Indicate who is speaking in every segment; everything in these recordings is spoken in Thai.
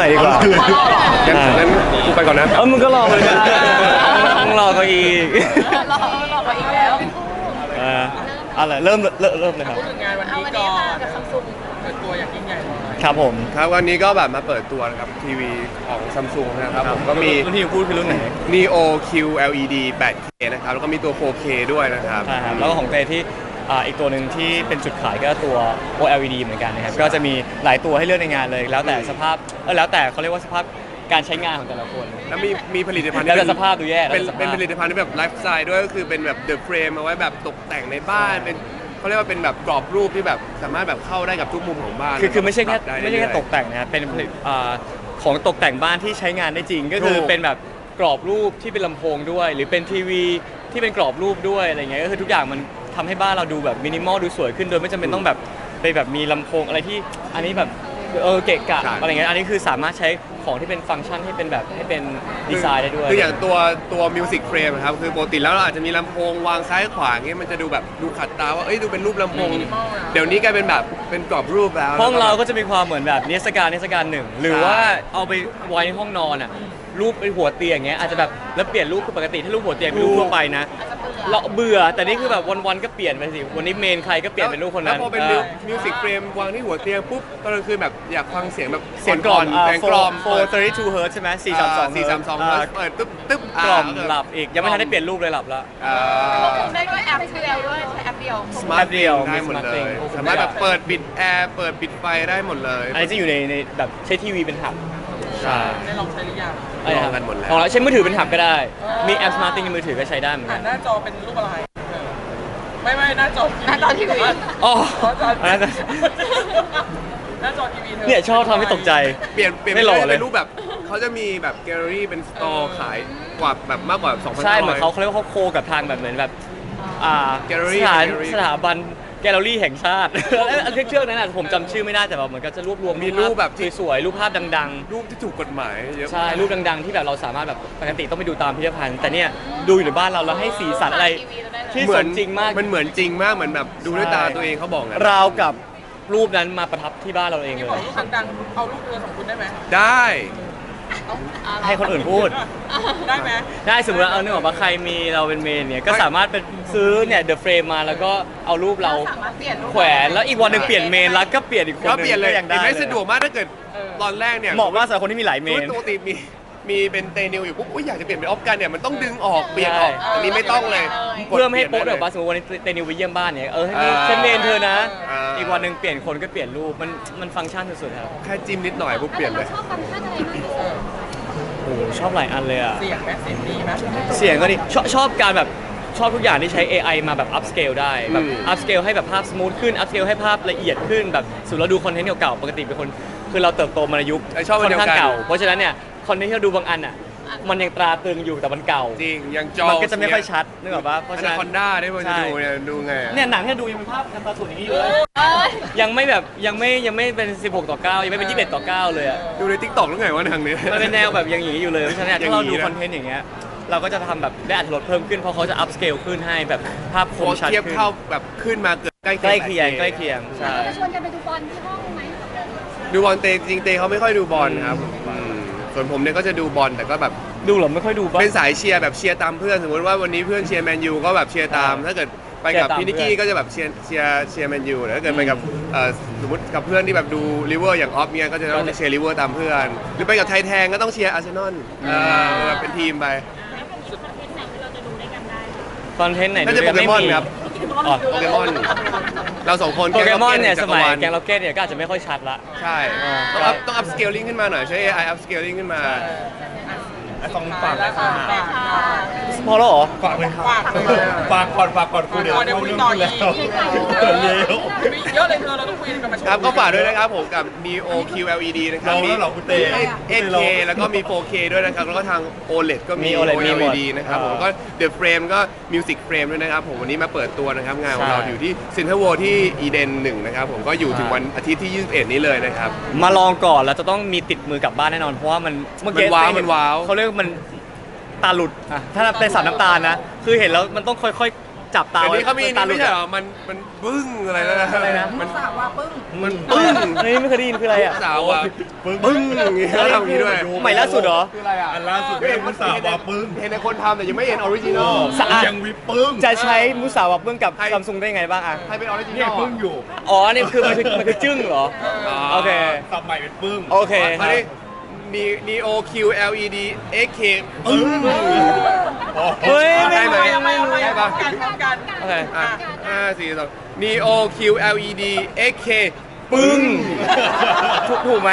Speaker 1: หน่อยดีกว่า
Speaker 2: งั้นงั้นกูไปก่อนนะ
Speaker 1: เออมึงก็รอมันก็ได้มึงรอเขาอีก
Speaker 3: รอรอมาอีกแล้ว
Speaker 1: เอออะไรเริ่มเริ่มเริ่มเลยครับ
Speaker 4: พูดถึงงานวัน
Speaker 3: เอา
Speaker 4: นี้
Speaker 3: วัน
Speaker 4: ก่
Speaker 3: นี้
Speaker 4: อ
Speaker 3: ค่ะ
Speaker 4: น
Speaker 3: กับซัมซุง
Speaker 4: เปิดตัวอย่างยิ่งใหญ่เลย
Speaker 1: ครับผม
Speaker 2: ครับวันนี้ก็แบบมาเปิดตัวนะครับทีวีของซัมซุงนะครับผมก็มี
Speaker 1: รุ่นที่พูดคือรุ่นไหน
Speaker 2: Neo QLED 8K นะครับแล้วก็มีตัว 4K ด้วยนะครับ
Speaker 1: ใช่ครับแล้วก็ของเตที่ อ่าอีกตัวหนึ่งที่เป็นจุดขายก็ตัว OLED เหมือนกันนะครับก็จะมีหลายตัวให้เลือกในงานเลย แล้วแต่สภาพเออแล้วแต่เขาเรียกว่าสภาพการใช้งานของแต่ละคน
Speaker 2: แล้วมีมีผลิตภัณฑ์
Speaker 1: แล้ว
Speaker 2: ที่
Speaker 1: แต่สภาพดูแย่
Speaker 2: เป็น
Speaker 1: แล้วแต่สภาพ
Speaker 2: เป็นผลิตภัณฑ์ที่แบบไลฟ์สไตล์ด้วยก็คือเป็นแบบ The Frame เอาไว้แบบตกแต่งในบ้านเป็นเขาเรียกว่าเป็นแบบกรอบรูปที่แบบสามารถแบบเข้าได้กับทุกมุมของบ้าน
Speaker 1: คือคือไม่ใช่แค่
Speaker 2: ปรับด้
Speaker 1: ไม่ใช่แค่
Speaker 2: เรื่อยๆ
Speaker 1: ตกแต่งนะครับเป็นผลิตอ่าของตกแต่งบ้านที่ใช้งานได้จริง ก็คือ
Speaker 2: ถูก
Speaker 1: เป็นแบบกรอบรูปที่เป็นลำโพงด้วย หรือเป็นทีวีที่เป็นกรอบรูปด้วยอะไรเงี้ยก็คือทุกอย่างมัน ทำให้บ้านเราดูแบบมินิมอลดูสวยขึ้นโดยไม่จำเป็นต้องแบบไปแบบมีลำโพงอะไรที่อันนี้แบบเออเกะกะ
Speaker 2: ใช่
Speaker 1: อะไรเงี้ยอันนี้คือสามารถใช้ของที่เป็นฟังก์ชันให้เป็นแบบให้เป็นดีไซน์ได้ด้วย
Speaker 2: คืออย่างตัวตัวมิวสิกเฟรมครับคือปกติแล้วเราอาจจะมีลำโพงวางซ้ายขวาอย่างเงี้ยมันจะดูแบบดูขัดตาว่าเอ้ยดูเป็นรูปลำโพง เดี๋ยวนี้กลายเป็นแบบเป็นกรอบรูปแล้ว
Speaker 1: ห้องเรา
Speaker 2: แล้ว
Speaker 1: ก็จะมีความเหมือนแบบนิทรรศการนิทรรศการหนึ่ง หรือ
Speaker 2: ใช่
Speaker 1: ว่าเอาไปไว้ในห้องนอนอะ รูปเป็นหัวเตียงอย่างเงี้ยอาจจะแบบแล้วเปลี่ยนรูปคือปกติถ้ารูปหัวเตียงเป็นรูปทั่วไปนะเราเบื่อแต่นี่คือแบบวันๆก็เปลี่ยนไปสิวันนี้เมนใครก็เปลี่ยนเป็นรูปคนนั้น
Speaker 2: แล้วพอเป็น
Speaker 1: เออ
Speaker 2: มิวสิกเฟรมวางที่หัวเตียงปุ๊บตอนกลางคืนแบบอยากฟังเสียงแบบ
Speaker 1: เสียงกล่อม
Speaker 2: เสียงกล่อม
Speaker 1: โฟร์32 Hz ใช่ไหม432
Speaker 2: สี่สามสอง
Speaker 1: อ่า
Speaker 2: เปิดตึ๊บตึ๊บ
Speaker 1: กล่อมาหลับอีกยังไม่ทันได้เปลี่ยนรูปเลยหลับแล้ว
Speaker 2: อ่า
Speaker 3: ได้ด้วยแอปเดียวด้วยใช้แอปเดียว
Speaker 2: สมาร์ท
Speaker 1: แป๊บเดียว
Speaker 2: ได้หมด
Speaker 1: มี Smart
Speaker 2: เลย
Speaker 1: Thing
Speaker 2: สามารถแบบเปิดปิดแอร์เปิดปิดไฟได้หมดเลย
Speaker 1: อันนี้จะอยู่ในในแบบใช้ทีวีเป็นหับ
Speaker 2: ใช่
Speaker 4: ได้ลองใช้หรือยังะ
Speaker 1: ไระ
Speaker 2: ลองกันหมดแล้ว
Speaker 1: ของเราใช้มือถือเป็นหับก็ได้ มีแอป Smart Thing ในมือถือก็ใช้ได้เหมือน
Speaker 4: อ่า
Speaker 1: กันน
Speaker 4: หน้าจอเป็นรูปอะไรเออไม่ไม่หน้าจอ
Speaker 3: หน้าจอทีวี
Speaker 1: อ๋อ
Speaker 4: หน้าจอ
Speaker 1: อันนั้น
Speaker 4: หน้าจอทีวีเธอ
Speaker 1: เนี่ยชอบทำให้ตกใจ
Speaker 2: เปลี่ยนเปลี่ยน
Speaker 1: ไม่หล่อเลย
Speaker 2: เป็นรูปแบบเขาจะมีแบบแกลเลอรี่เป็นสตอร์ขายกว่าแบบมากกว่า2,000
Speaker 1: ใช่เหมือนเขาเขาเรียกว่าเขาโคกับทางแบบเหมือนแบบอ่า
Speaker 2: Gallery
Speaker 1: สถาน
Speaker 2: Gallery
Speaker 1: สถาบัน แกลเลอรี่แห่งชาติ แล้วอันเชือกๆนั้นน่ะผมจำชื่อไม่ได้แต่แบบเหมือนก็จะรวบรวม
Speaker 2: มีรูปแบบที่
Speaker 1: สวยๆรูปภาพดัง
Speaker 2: รูปที่ถูกกฎหมายเยอะ
Speaker 1: ๆ ใช่รูปดังๆ ที่แบบเราสามารถแบบปกติต้องไปดูตามพิพิธภัณฑ์ แต่เนี่ยดูอยู่ในบ้านเราแล้วให้สีสันอะไร ที่
Speaker 2: เห
Speaker 1: ส
Speaker 2: มือน
Speaker 1: มจริงมาก
Speaker 2: มันเหมือนจริงมากเหมือนแบบดูด้วยตาตัวเองเขาบอกไง
Speaker 1: ราวกับรูปนั้นมาประทับที่บ้านเราเอง
Speaker 4: ที่
Speaker 1: เล
Speaker 4: บอก
Speaker 1: ย
Speaker 4: รูปดังๆเอารูปเธอสองคุณได้ไหม
Speaker 2: ได้
Speaker 1: ให้คนอื่นพูด
Speaker 4: ได้ไหม
Speaker 1: ได้สมมติว่าเอาเนื่องจากว่าใครมีเราเป็นเมนเนี่ยก็สามารถเป็นซื้อเนี่ยเดอะเฟรมมาแล้วก็เอารูปเรา
Speaker 3: สามารถเปลี่ยนรูป
Speaker 1: แขวนแล้วอีกวันหนึ่งเปลี่ยนเมนแล้วก็เปลี่ยนอีกคน
Speaker 2: ก็
Speaker 1: หนึ่ง
Speaker 2: เปลี่ยนเลย
Speaker 1: ยังได้
Speaker 2: เห็นไหม
Speaker 1: เลย
Speaker 2: สะดวกมากถ้าเกิดตอนแรกเนี่ย
Speaker 1: เหมาะมากสำหรับคนที่มีหลายเม
Speaker 2: สมมุ
Speaker 1: น
Speaker 2: ติปกติมี มีเป็นเตนิวอยู่ปุ๊บอุ๊ยอยากจะเปลี่ยนเป็นออฟกันเนี่ยมันต้องดึงออกเปลี่ยนออก
Speaker 1: ใช่
Speaker 2: อันนี้ไม่ต้องเลย
Speaker 1: เพื่อไม่ให้โป๊ะ
Speaker 2: ก
Speaker 1: เดี๋
Speaker 2: ด
Speaker 1: ยวบาสมมติวันนี้เตนิวไปเยี่ยมบ้านเนี่ยเออให้
Speaker 2: อ่า
Speaker 1: ฉันเมนเธอนะ
Speaker 2: อ่า
Speaker 1: อีกวันหนึ่งเปลี่ยนคนก็เปลี่ยนรูปมันมันฟังก์ชันสุดๆครับ
Speaker 2: แค่จิ้มนิดหน่อยปุ๊บเปลี่ยนเลย
Speaker 3: ชอบฟังก์ชันอะไรมากที่สุด
Speaker 1: โอ้โหชอบหลายอันเลยอะ
Speaker 4: เสียงไหมเสียงดีไหม
Speaker 1: เสียงก็ดีชอบชอบการแบบชอบทุกอย่างที่ใช้ AI มาแบบ up scale ได้แบบ
Speaker 2: อืม
Speaker 1: up scale ให้แบบภาพสมูทขึ้น up scale ให้ภาพละเอียดขึ้นแบบสุดเราดูคอนเทนต์เก่าๆปกติเป็นคน คือเราเติบโตมาในยุค
Speaker 2: ไอ้ชอบอั
Speaker 1: ค่
Speaker 2: น
Speaker 1: อน
Speaker 2: เดียว
Speaker 1: ข้าง
Speaker 2: กัน
Speaker 1: เก่า เพราะฉะนั้นเนี่ย คอนเทนต์ที่เราดูบางอันอะ มันยังตราตรึงอยู่แต่มันเก่า
Speaker 2: จริงยังจอ
Speaker 1: มันก็จะไม่ค่อยชัดนึกออกปะเพราะ
Speaker 2: อัน
Speaker 1: ฉะ
Speaker 2: นั้น
Speaker 1: นั้น
Speaker 2: คอนด้าได้พอจะ
Speaker 1: ใช่
Speaker 2: ดูเนี่ยดูไงอะ
Speaker 1: เนี่ยหนังที่เราดูยังเป็นภาพการ์ตูนอย่างนี้อยู่เลย
Speaker 3: เอ้ย
Speaker 1: ยังไม่แบบยังไม่ยังไม่เป็น 16 ต่อ 9 ยังไม่เป็น 21 ต่อ 9 เลยอะ
Speaker 2: ดูในทิกตอกแล้วไงวะทางนี้
Speaker 1: มันเป็นแนวแบบอย่างนี้อยู่เลย เพราะฉะนั้น
Speaker 2: อย่า
Speaker 1: ถ้างเรา
Speaker 2: นี้
Speaker 1: ดู
Speaker 2: นะ
Speaker 1: คอนเทนต์อย่างเงี้ย เราก็จะทำแบบได้อัตรรสเพิ่มขึ้นเพราะเขาจะ up scale ขึ้นให้แบบภาพค
Speaker 2: โค
Speaker 1: มชัด
Speaker 2: เทียบ
Speaker 1: ขึ้น
Speaker 2: เข้าแบบขึ้นมาเกิดใกล้
Speaker 1: ใกล้เคียง
Speaker 2: 8K
Speaker 1: ใกล้เคียงใช่
Speaker 3: จะชวนกันไปดูบอลที่ห้องไหม
Speaker 2: ดูบอลเตจริงเตเขาไม่ค่อยดูบอลครับ อืม ส่วนผมเนี่ยก็จะดูบอลแต่ก็แบบ
Speaker 1: ดูเหรอไม่ค่อยดูปะ
Speaker 2: เป็นสายเชียร์แบบเชียร์ตามเพื่อนสมมติว่าวันนี้เพื่อนเชียร์แมนยูก็แบบเชียร์ตาม ถ้าเกิดไปกับ
Speaker 1: เชียร์ตาม
Speaker 2: พี่นิกกี้
Speaker 1: เพื่อน
Speaker 2: ก็จะแบบเชียร์เชียร์เชียร์แมนยูแต่ถ้าเกิดไปกับเอ่อสมมติกับเพื่อนที่แบบดูลิเวอร์อย่างออฟเนี่ยก็จะต้องเชียร์ลิเวอร์ตามเพื่อน หรือไปกับไทยแทงก็ต้องเชียร์อาร์เซนอลเออแบบเป็นทีมไป
Speaker 1: คอนเทนต์ไหน
Speaker 2: น่าจะ
Speaker 1: ดูด้วยกั
Speaker 2: โปเกมอน
Speaker 1: ไค
Speaker 2: รับ
Speaker 1: อ๋อ
Speaker 2: โปเกมอน เราสองคน
Speaker 1: โปเกมอนเนี่ย
Speaker 2: จั
Speaker 1: ส
Speaker 2: กร
Speaker 1: มัยวา
Speaker 2: ล
Speaker 1: แกงล็อกเก็ตเนี่ยก็อาจจะไม่ค่อยชัดละ
Speaker 2: ใช่
Speaker 1: อ่า
Speaker 2: ต้องอัพต้องอัพสเกลลิ่งขึ้นมาหน่อยใช้ AI อัพสเกลลิ่งขึ้นมา
Speaker 5: ต้องฝาก
Speaker 4: แล้วค่ะฝาก
Speaker 1: พอแล้วเหรอ
Speaker 5: ฝากเลยครับ
Speaker 4: ฝากเลย
Speaker 5: ฝากก่อนฝากก่อนคุณเดี๋ยว
Speaker 4: ก่อนเดี๋ยว
Speaker 5: เข้า
Speaker 4: คุย
Speaker 5: เรื่อง
Speaker 4: ต่อ
Speaker 5: คุณ
Speaker 4: อี
Speaker 5: แล้ว
Speaker 4: ก
Speaker 5: เกิดเร็ว
Speaker 4: มีเยอะเลยเธอเราต้องคุยกันมาชม
Speaker 2: ครับก็ฝากด้วยนะครับผมกับ Neo QLED นะครับ
Speaker 5: ลองแล้วเหรอคุณเต้
Speaker 2: 8K แล้วก็มี 4K ด้วยนะครับ แล้วก็ทาง OLED ก็มี
Speaker 1: มี OLED มีหมด
Speaker 2: OLED นะครับผมก็ The Frame ก็ Music Frame ด้วยนะครับผมวันนี้มาเปิดตัวนะครับ งานของเรา
Speaker 1: ใช่
Speaker 2: อยู่ที่ Central World ที่ Eden 1 นะครับผมก็อยู่ถึงวันอาทิตย์ที่ 21 นี้เลยนะครับ
Speaker 1: มาลองก่อนแล้วจะต้องมีติดมือกลับบ้านแน่นอนเพราะว่ามันเมื่อกี้
Speaker 2: มันว้าว
Speaker 1: เห็
Speaker 2: มันว้าว
Speaker 1: เขาเรียกว่ามัน ตาหลุดอะถ้าเป็นสารน้ำตาลนะ คือเห็นแล้วมันต้องค่อยจับตา
Speaker 2: เดี๋ยว
Speaker 1: ไว้
Speaker 2: นี้เขามี
Speaker 1: ตา
Speaker 2: นี่
Speaker 1: หลุ
Speaker 2: ไม่
Speaker 1: ด
Speaker 2: ใช่เหร
Speaker 1: อะ
Speaker 2: อมัน มันบึ้งอะไรนะ
Speaker 1: อะไรนะ
Speaker 2: มัน
Speaker 4: สาวว่าปึ้ง
Speaker 2: มันปึ้ง
Speaker 1: อันนี้ไม่เคยได้ยินคืออะไรอะ
Speaker 2: สาวอะ
Speaker 5: ปึ้ง
Speaker 2: ปึ้งอย่างงี้เขาทำอย่างงี้ด้วย
Speaker 1: ใหม่ล่าสุดเหรอ
Speaker 2: คืออะไรอะ
Speaker 5: อันล่าสุดเป็นมุสาวาปึ้ง
Speaker 2: เห็นในคนทำแต่ยังไม่เห็นออริจินอล
Speaker 1: สะอาด
Speaker 5: ยังวิปปึ้ง
Speaker 1: จะใช้มุสาวะเบื้องกับ
Speaker 2: ใคร
Speaker 1: ซัมซุงได้ไงบ้างอะ
Speaker 2: ใครเป็นออริจิน
Speaker 5: เนี่
Speaker 2: อยล
Speaker 5: ปึ้งอยู่
Speaker 1: อ๋อ นี่คือมันคือมันคือจึ้งเหรอ โอเค
Speaker 5: สับใหม่เป็นปึ้ง
Speaker 1: โอเค
Speaker 2: มา ดิ Neo Q LED XK ปึ้ง
Speaker 1: เฮ้ยไม่
Speaker 2: ได้ไหม
Speaker 1: รู้ไม่รู้
Speaker 2: ได้ปะ
Speaker 4: กันกัน
Speaker 1: โอเค
Speaker 2: อะห้าสี่สอง Neo Q LED XK
Speaker 1: ปึ้งถูกถูกไหม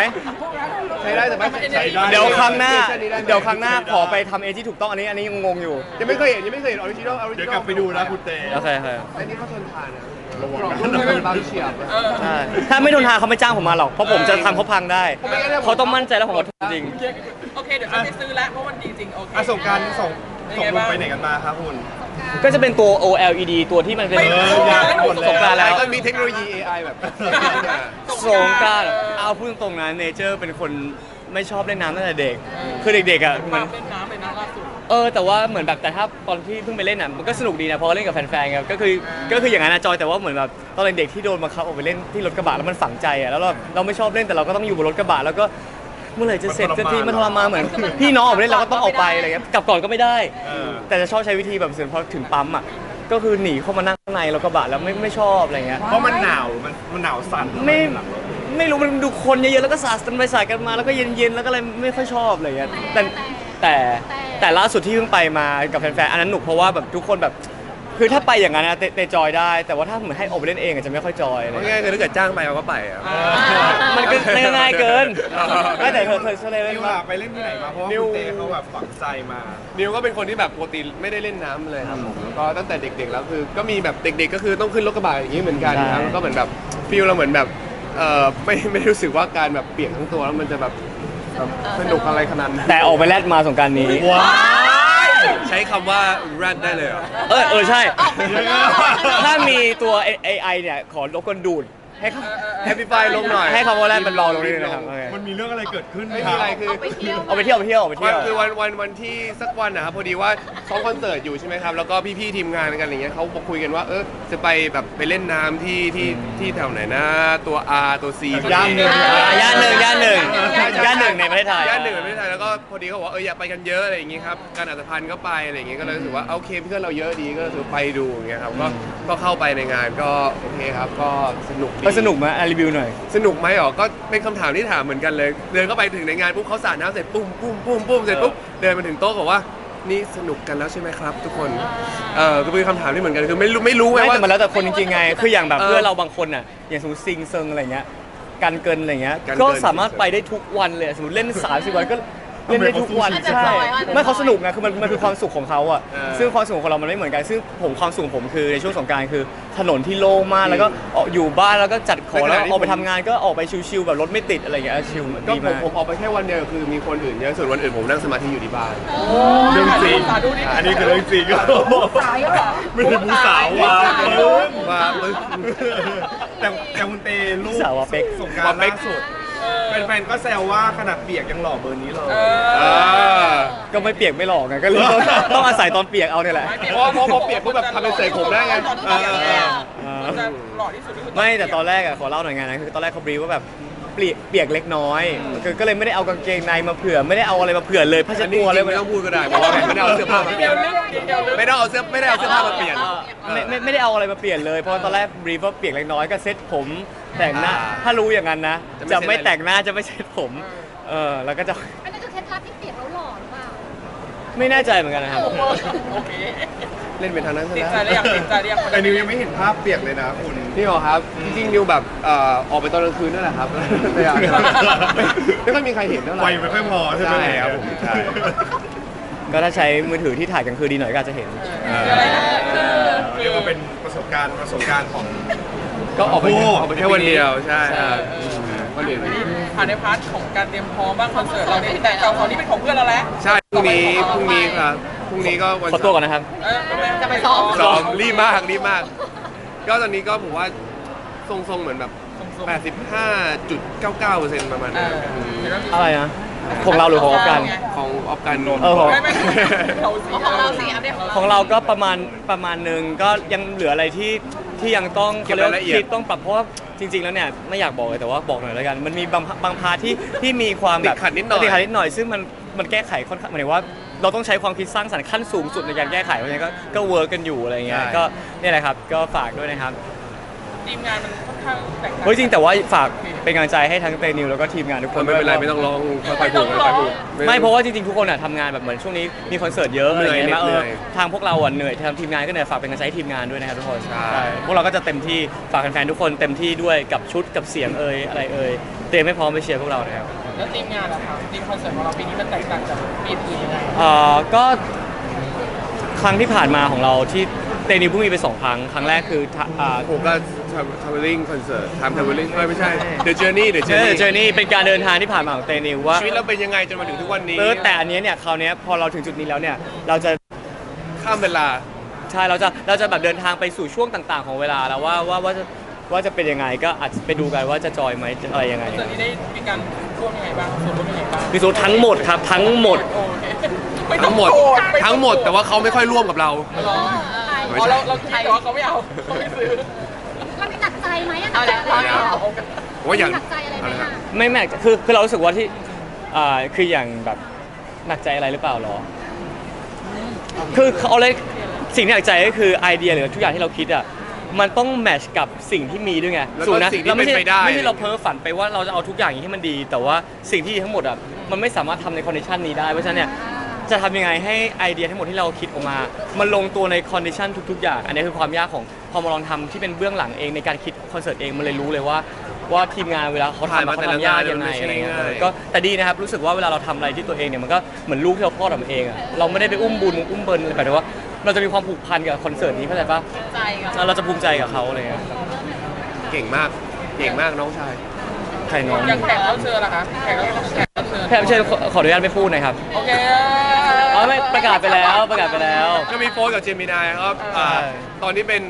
Speaker 2: ใช้ได้แต่ไม่
Speaker 5: ใช้ได้
Speaker 1: เดี๋ยวครั้งหน้า
Speaker 2: ใช้ได้ไหม
Speaker 1: เดี๋ยวครั้งหน้าขอไปทำเองที่ถูกต้องอันนี้อันนี้ยังงงอยู่
Speaker 2: ยังไม่เคยเห็นยังไม่เคยเห็นออริจินอลออริจินอล
Speaker 5: เดี๋ยวกลับไปดูนะคุณเต
Speaker 1: โอเคโอเค
Speaker 2: อันนี้เขาทนทานนะ
Speaker 5: ระวัง
Speaker 2: กรอบ
Speaker 5: นะ
Speaker 2: รุ่นมันบางเฉียบนะ
Speaker 1: ใช่ถ้าไม่โดนทาเขาไม่จ้างผมมาหรอก เพราะผมจะทำเขาพังได้
Speaker 2: ไม่งั้นเนี่ยผม
Speaker 1: เขาต้องมั่นใจแล้วผมว่าถูกจริง
Speaker 4: โอเค เดี๋ยวฉันไปซื้อแล้วเพราะมันดีจริง โอเค
Speaker 5: อะส่งการส่ง
Speaker 4: เป็น
Speaker 5: ส่ง
Speaker 4: ไง
Speaker 5: ลง
Speaker 4: บ้าง
Speaker 5: ไปไหนกันมาครับคุณ
Speaker 1: ก็จะเป็นตัว OLED ตัวที่มันเป็น
Speaker 4: ไม่
Speaker 5: เออย้ายหมดแล้ว
Speaker 1: สงกรานต์
Speaker 2: แล้
Speaker 1: แล้วว
Speaker 2: ก็มีเทคโนโลยี AI แบบ
Speaker 1: สงกรารเอาพูดตรงๆนะเนเจอร์เป็นคนไม่ชอบเล่นน้ำตั้งแต่เด็ก คือเด็กๆอะเหมื
Speaker 4: มา
Speaker 1: อน
Speaker 4: เล่นน้ำเลยนะล่าสุด
Speaker 1: เออแต่ว่าเหมือนแบบแต่ถ้าตอนที่เพิ่งไปเล่นอะมันก็สนุกดีนะเพราะว่าเล่นกับแฟนๆไงก็คือก็คืออย่างนั้นนะจอยแต่ว่าเหมือนแบบตอนเด็กๆที่โดนบังคับออกไปเล่นที่รถกระบะแล้วมันฝังใจอะแล้วเราเราไม่ชอบเล่นแต่เราก็ต้องอยู่บนรถกระบะแล้วก็เมื่อไหร่จะเสร็จสักทีมันทรมานเหมือนพี่น้องออกไปเล่นเราก็ต้องออกไปอะไรเงี้ยกลับก่อนก็ไม่ได้
Speaker 5: เออ
Speaker 1: แต่จะชอบใช้วิธีแบบเสือพอถึงปั๊มอะก็คือหนีเข้ามานั่งข้างในรถกระบะแล้วไม่ไม่ชอบอะไรเงี้ย
Speaker 5: เพราะมันหนาวมันมันหนาวสั่น
Speaker 1: ไม่ไม่รู้มันดูคนเยอะๆแล้วก็สาดกันไปสาดกันมาแล้วก็เย็นๆแล้วก็เลยไม่ค่อยชอบอะไรเงี้ยแต่แต่ แต่ล่าสุดที่เพิ่งไปมากับแฟนๆอันนั้นหนุกเพราะว่าแบบทุกคนแบบคือถ้าไปอย่างนั้นนะเตเตจอยได้ แต่ว่าถ้าเหมือนให้ออกไปเล่นเองอาจจะไม่ค่อยจอยอะไร
Speaker 2: เพราะ
Speaker 1: เงี้ย
Speaker 2: ง่ายๆคือถ้าเกิดจ้างไปเราก็ไปอะ
Speaker 1: มันก็มันก็ง่ายเกินไม่แต่เธอเธอเธอเลย
Speaker 5: นิวล่ะไปเล่นที่ไหนมาเพราะว่า
Speaker 2: นิว
Speaker 5: คุณเตเขาแบบฝังใจมา
Speaker 2: นิวก็เป็นคนที่แบบปกติไม่ได้เล่นน้ำเลยครับผมแล้วก็ตั้งแต่เด็กๆแล้วคือ ก็มีแบบเด็ก ๆ ก็คือต้องขึ้นรถกระบะอย่างนี้เหมือนกันครับแล้วก็เหมือนแบบฟีลเราเหมือนแบบเออไม่ไม่ได้รู้สึกว่าการแบบเปียกทั้งตัวแล้วมันจะแบบ แบบสนุกอะไรขนาดนั้น
Speaker 1: แต่ออกไปแลดมาสงกรารนี้
Speaker 5: ว้าย
Speaker 2: ใช้คำว่า run ได้เลยเหรอ
Speaker 1: เออเออใช่
Speaker 5: ยังไง
Speaker 1: ถ้ามีตัว AI เนี่ย ขอรบกวนดูด ให้เขา
Speaker 2: Happify ลงหน่อย
Speaker 1: ให้คำว่าแรกมันเบาลงนิดนึงนะครับโอเค
Speaker 5: มันมีเรื่องอะไรเกิดขึ้นไหม
Speaker 2: ไม่
Speaker 5: ค
Speaker 2: มี
Speaker 5: รับ
Speaker 2: อะไรคือ
Speaker 3: เอาไปเที่ยว
Speaker 1: เอาไปเที่ยวเอาไปเที่ยวเอาไปเที่
Speaker 2: วั
Speaker 1: ย
Speaker 2: น
Speaker 1: ว
Speaker 2: คือวันวันวันที่สักวันนะครับพอดีว่าซ้อมคอนเสิร์ตอยู่ใช่ไหมครับ แล้วก็พี่ๆทีมงานกันอย่างเงี้ยเขาบอกคุยกันว่าเออจะไปแบบไปเล่นน้ำที่ที่ที่แถวไหนนะตัว R ตัว C
Speaker 5: ย่านหนึ่ง
Speaker 1: อะย่านหนึ่งย่านหนึ่งย่านหนึ่งในประเทศไทย
Speaker 2: ย่านหนึ่งในประเทศไทยแล้วก็พอดีเขาบอกว่าเอออยากไปกันเยอะอะไรอย่างงี้ครับการอัตภัณฑ์ก็ไปอะไรอย่างงี้ก็เลยรู้สึกว่าโอเคเพื่อนเราเยอะดีก็เลยรู้สึกไปดูอย่างเงี้ยครับก็ก็เข้าไปในงานก็โอเคครับก็สนุกดี
Speaker 1: ก็สนุกไหมอะรีวิวหน่อย
Speaker 2: สนุกไหมอ๋อก็เป็นคำถามที่ถามเหมือนกันเลย เดินเข้าไปถึงในงานปุ๊บเขาสาดน้ำเสร็จปุ้มปุ้มปุ้มปุ้มเสร็จปุ๊บเดินมาถึงโต๊ะบอกว่านี่สนุกกันแล้วใช่ไหมครับ ทุกคนเออก็เป็นคำถามที่เหมือนกันคือไม่รู้ไม่รู้ไง
Speaker 1: ไม่
Speaker 2: ว่า
Speaker 1: แต่มันแล้วแต่คนจริงๆไง คืออย่างแบบ
Speaker 2: เออ
Speaker 1: เพื่อนเราบางคนอะ อย่างสมมติซิงเซิงอะไรเงี้ย กันเกินอะไรเงี้ย
Speaker 2: กันเกิน
Speaker 1: ก็สามารถไปได้ทุกวันเลย สมมติเล่น 30 วันก็ เล่นได้ทุกวัน
Speaker 3: ทำไมเขาสู้
Speaker 1: ใช่
Speaker 3: ชีวิต
Speaker 1: ไม่เขาสนุกไงคือมันมันคือความสุขของเขาอะ
Speaker 2: เออ
Speaker 1: ซึ่งความสุขของเรามันไม่เหมือนกัน ซึ่งผมความสุขของผมคือในช่วงสงกรารคือถนนที่โล่งมากแล้วก็ออกอยู่บ้านแล้วก็จัดของแล้วออกไปทำงานก็ออกไปชิวๆแบบรถไม่ติดอะไรเงี้ยชิล
Speaker 2: ก็
Speaker 1: ดี
Speaker 2: ผม
Speaker 1: มาก
Speaker 2: ผมออกไปแค่วันเดียวคือมีคนอื่นเยอะส่วนวันอื่นผมนั่งสมาธิอยู่ที่บ้าน
Speaker 5: เรื่องจริง
Speaker 4: สาธุดิ
Speaker 5: อันนี้คือเรื่องจริงไม่ใช่ผู้สาวว่ะปึ้ง
Speaker 2: ว่าปึ๊บ
Speaker 5: แต่แต่คุณเตลูก
Speaker 1: สาวว่าเป๊ก
Speaker 5: ส่งกรารล่าสุด แฟนๆก็แซวว่าขนาดเปียกยังหล่อเบอร์นี้เลย
Speaker 4: เอ
Speaker 2: เอ
Speaker 4: อ
Speaker 2: อ
Speaker 1: ก็ไม่เปียกไม่หลอกไงก็เลยต้องต้องอาศัยตอนเปียกเอาเนี่ยแหละ
Speaker 2: เพราะเพราะพอเปียกปุ๊บแบบทำเป็นเสกผมได้ไง
Speaker 4: ตอนที่เปียกเนี่ย
Speaker 1: เออ
Speaker 4: มันจะหล่อที่สุดก็คือ
Speaker 1: ไม่แต่ตอนแรกอะขอเล่าหน่อยงานนะคือตอนแรกเขาบรีฟว่าแบบ เปียกเปียกเล็กน้อยคือก็เลยไม่ได้เอากางเกงในมาเผื่อ ไม่ได้เอาอะไรมาเผื่อเลยผ้าเช็
Speaker 2: อั
Speaker 1: ด
Speaker 2: นนี้
Speaker 1: ตัว
Speaker 2: จ
Speaker 1: เล
Speaker 2: ริ
Speaker 1: ย
Speaker 2: งๆไม่ต้องพูดก็ได้เพราะว่าไม่ได้เอาเสื้อผ้ามาเป
Speaker 4: เดี
Speaker 2: ลี่ย
Speaker 4: ยวนลึกเดียวลึก
Speaker 2: ไม่ต้องเอาเสื้อไม่ได้เอาเสื้อผ้ามาเปลี่ยน
Speaker 1: ไม่ไม่ไม่ได้เอาอะไรมาเปลี่ยนเลยเพราะว่าตอนแรกบรีฟว่าเปียกเล็กน้อยก็เซ็ตผมแต่งหน้า
Speaker 2: อ่า
Speaker 1: ถ้ารู้อย่างนั้นนะ
Speaker 2: จะ
Speaker 1: จะ
Speaker 2: ไม่
Speaker 1: ไม่
Speaker 2: เซ็ตอะไร
Speaker 1: แต่งหน้าจะไม่เซ็ตผมเออแล้วก็จะ
Speaker 3: อันนั้นคือเคล็ดลับที่เปียกแล้วหล่อหรือเปล่า
Speaker 1: ไม่แน่ใจเหมือนกันนะครับ
Speaker 4: โอเค
Speaker 2: เล่นเป็นทางนั้นซะ
Speaker 4: ติด
Speaker 2: แล้ว
Speaker 4: ใจหรือยังติดใจหรือยัง
Speaker 5: แต่นิวยังไม่เห็นภาพเปียกเลยนะคุณ
Speaker 2: นี่เหรอครับจริงๆนิวแบบเอ่อออกไปตอนกลางคืนนั่นแหละครับไม่อยากไม่ไม่ค่อยมีใครเห็นเท่าไหร่
Speaker 5: ไฟไม่ค่อยพอใช่ไหม
Speaker 2: ใช่ครับผมใช่
Speaker 1: ก็ถ้าใช้มือถือที่ถ่ายกลางคืนดีหน่อยก็อาจจะเห็น
Speaker 4: คืออะไรนะคือ
Speaker 5: เรียกว่าเป็นประสบการณ์ประสบการณ์ของ
Speaker 2: ก็ออกไปแค่
Speaker 5: โอ้
Speaker 2: ออกไปแค่วันเดียวใช่ครับวันอื่น
Speaker 4: ผ่านในพาร์ทของการเตรียมพร้อมบ้างคอนเสิร์ตเราเนี่ยแต่เก่าเขานี่เป็นของเพื่อนเราแล้ว
Speaker 2: ใช่พรุ่งนี้พรุ่งนี้ครับ พรุ่งนี้ก็วัน
Speaker 1: ขอตัวก่อนนะครับ
Speaker 4: เออ
Speaker 3: จะไปซ้อม
Speaker 2: ซ้อมรีบมากรีบมาก ก็ตอนนี้ก็ผมว่าทรงๆเหมือนแบบ 85.99%ประมาณ
Speaker 4: เอ
Speaker 2: นั้น
Speaker 4: อ
Speaker 2: อืม
Speaker 1: อะไรนะ
Speaker 2: 85.99%
Speaker 1: ของเราหรือของออฟกัน
Speaker 2: ของออฟกันนนท์
Speaker 1: เออของ
Speaker 4: ไม่ไม่เราสิ
Speaker 3: ของเราสิอัปเดตของเรา
Speaker 1: ของเราก็ประมาณประมาณหนึ่งก็ยังเหลืออะไรที่ที่ยังต้อง
Speaker 2: เก็บ
Speaker 1: เขาเรียก
Speaker 2: ราย
Speaker 1: ว่า
Speaker 2: ละเอียด
Speaker 1: ที่ต้องปรับเพราะว่าจริง ๆ แล้วเนี่ยไม่อยากบอกเลยแต่ว่าบอกหน่อยแล้วกัน มันมีบางบางพาร์ทที่ที่มีความแบบ
Speaker 2: ติดขัดนิดหน่อย
Speaker 1: ติดขัดนิดหน่อยซึ่งมันมันแก้ไขค่อนข้างหมายถึงว่า เราต้องใช้ความคิดสร้างสรรค์ขั้นสูงสุดในการแก้ไขเพราะฉะนั้นก็ก็เวิร์กกันอยู่อะไรเงี้ยก็เนี่ยแหละครับก็ฝากด้วยนะครับ
Speaker 4: ทีมงานมันค่อนข้างแตกต่าง
Speaker 1: เฮ้ยจริงแต่ว่าฝากเป็นกำลังใจให้ทั้งเตนิวแล้วก็ทีมงานทุกคน
Speaker 2: ไม่เป็นไร
Speaker 1: ด้วย
Speaker 2: ไม่ต้องร้องค่อยๆพูดค่อยๆพูด
Speaker 1: ไม่เพราะว่าจริงๆทุกคนอะทำงานแบบเหมือนช่วงนี้มีคอนเสิร์ตเยอะอะไร
Speaker 2: เหนื่อย
Speaker 1: เงี้ย
Speaker 2: เหนื่
Speaker 1: เอ
Speaker 2: อย
Speaker 1: อทางพวกเราอะเหนื่อยทางทีมงานก็เหนื่อยฝากเป็นกำลังใจให้ทีมงานด้วยนะครับทุกคน
Speaker 2: ใช่
Speaker 1: พวกเราก็จะเต็มที่ฝากแฟนๆทุกคนเต็มที่ด้วยกับชุดกับเสียงเอ่ยอะไรเอ่ยเตรียมให้พร้อมไปเชียร์พวกเรานะครับ
Speaker 4: แล้วทีมงานอะครับทีมคอนเสิร์ตของเราปีนี้มันแตกต่างจากปีอื่นยังไง
Speaker 1: เอ่อก็ครั้งที่ผ่านมาของเราที่เตนิวเพิ่งมีไปสองครั้ง ครั้งแรกคือทะอ่า
Speaker 2: ผมก็ traveling concert ทำ traveling เอ้ยไม่ใช่ The Journey The
Speaker 1: เจอ
Speaker 2: Journey
Speaker 1: เจอนี่เป็นการเดินทางที่ผ่านมาของเตนิวว่า
Speaker 2: ชีวิตเราเป็นยังไงจนมาถึงทุกวันนี้
Speaker 1: เออแต่อันเนี้ยเนี่ยคราวเนี้ยพอเราถึงจุดนี้แล้วเนี่ยเราจะ
Speaker 2: ข้ามเวลา
Speaker 1: ใช่เราจะเราจะแบบเดินทางไปสู่ช่วงต่าง ๆ ของเวลาแล้วว่าว่าว่าจะ ว่าจะเป็นยังไงก็อาจจะไปดูกันว่าจะจอยไหมจะอะไรยังไง
Speaker 4: คอนเสิร์ตนี้ได้มีการร่วมยังไงบ้างส่วนร่วมยังไงบ้าง
Speaker 1: พิสูจน์ทั้งหมดครับทั้งหมด
Speaker 4: โอเคไม่ต้อ
Speaker 2: ทั้
Speaker 4: ง
Speaker 2: งหมด
Speaker 4: โกรธไต้อง
Speaker 2: ทั้งหมดแต่ว่าเขาไม่ค่อยร่วมกับเรา
Speaker 4: รอ
Speaker 2: ไม่
Speaker 4: อ๋อ
Speaker 2: ใช่
Speaker 4: เราเราคิดแต่ว่าเขาไม่เอาเขาไม่ซื้อ
Speaker 3: เรามีหนักใจไหมอะ
Speaker 4: เอาแล้ว
Speaker 3: หนักใจ
Speaker 4: เอา
Speaker 3: ไหม
Speaker 4: แล้ว
Speaker 2: ผมว่าอย่าง
Speaker 3: หนักใจอะไรไหมอะ
Speaker 1: ไม่แม็กคือคือเรารู้สึกว่าที่อ่าคืออย่างแบบหนักใจอะไรหรือเปล่าหรอ คือเขาเลยสิ่งที่หนักใจก็คือไอเดียหรือทุกอย่างที่เราคิดอะ มันต้องแมทช์กับสิ่งที่มีด้วยไง
Speaker 2: แล้วก็
Speaker 1: ถูกนะ
Speaker 2: สิ่งที่
Speaker 1: เราไม่ใช่
Speaker 2: เป็นไปได้
Speaker 1: ไม่ใช่เราเพ้อฝันไปว่าเราจะเอาทุกอย่างอย่างที่มันดี แต่ว่าสิ่งที่ดีทั้งหมดอะมันไม่สามารถทำในคอนดิชันนี้ได้เพราะฉะนั้นเนี่ยจะทำยังไงให้ไอเดียทั้งหมดที่เราคิดออกมา มันลงตัวในคอนดิชันทุกๆอย่างอันนี้คือความยากของพอมาลองทำที่เป็นเบื้องหลังเองในการคิดคอนเสิร์ตเองมันเลยรู้เลยว่า ว่าทีมงานเวลาเขาทำ
Speaker 2: ผ่านมา
Speaker 1: เขา
Speaker 2: แต่ละ
Speaker 1: ทำยาก
Speaker 2: งาน
Speaker 1: ยังไง
Speaker 2: มันไม่ใช่
Speaker 1: อะไรเงี้ย
Speaker 2: ง่าย
Speaker 1: ก็ แต่ดีนะครับรู้สึกว่าเวลาเราทำอะไรที่ตัวเองเนี่ยมันก็เหมือนลูกที่เราคลอดออกมาเองอะเราไม่ได้ไปอุ้มบุญอุ้มเบิร์นอะไรแต่ว่า เราจะมีความผูกพันกับคอนเสิร์ตนี้เข้าใจปะ
Speaker 3: ใจกับ
Speaker 1: แล้วเราจะภูมิใจกับเขาอะไรเงี้ย
Speaker 2: เก่งมาก เก่งมากน้องชาย
Speaker 1: ใครน้อง
Speaker 4: อย่างแขกรับเชิญล่ะคะแขกรับแขกรับเชิญ
Speaker 1: แพมเชิญขอขออนุญาตไม่พูดหนะครับ
Speaker 4: โอเค
Speaker 1: อ๋อไม่ประกาศไปแล้วประกาศไปแล้ว
Speaker 2: ก็มีโฟนกับเจมินายครับอ่า
Speaker 1: ใช่
Speaker 2: ตอนที่เป็น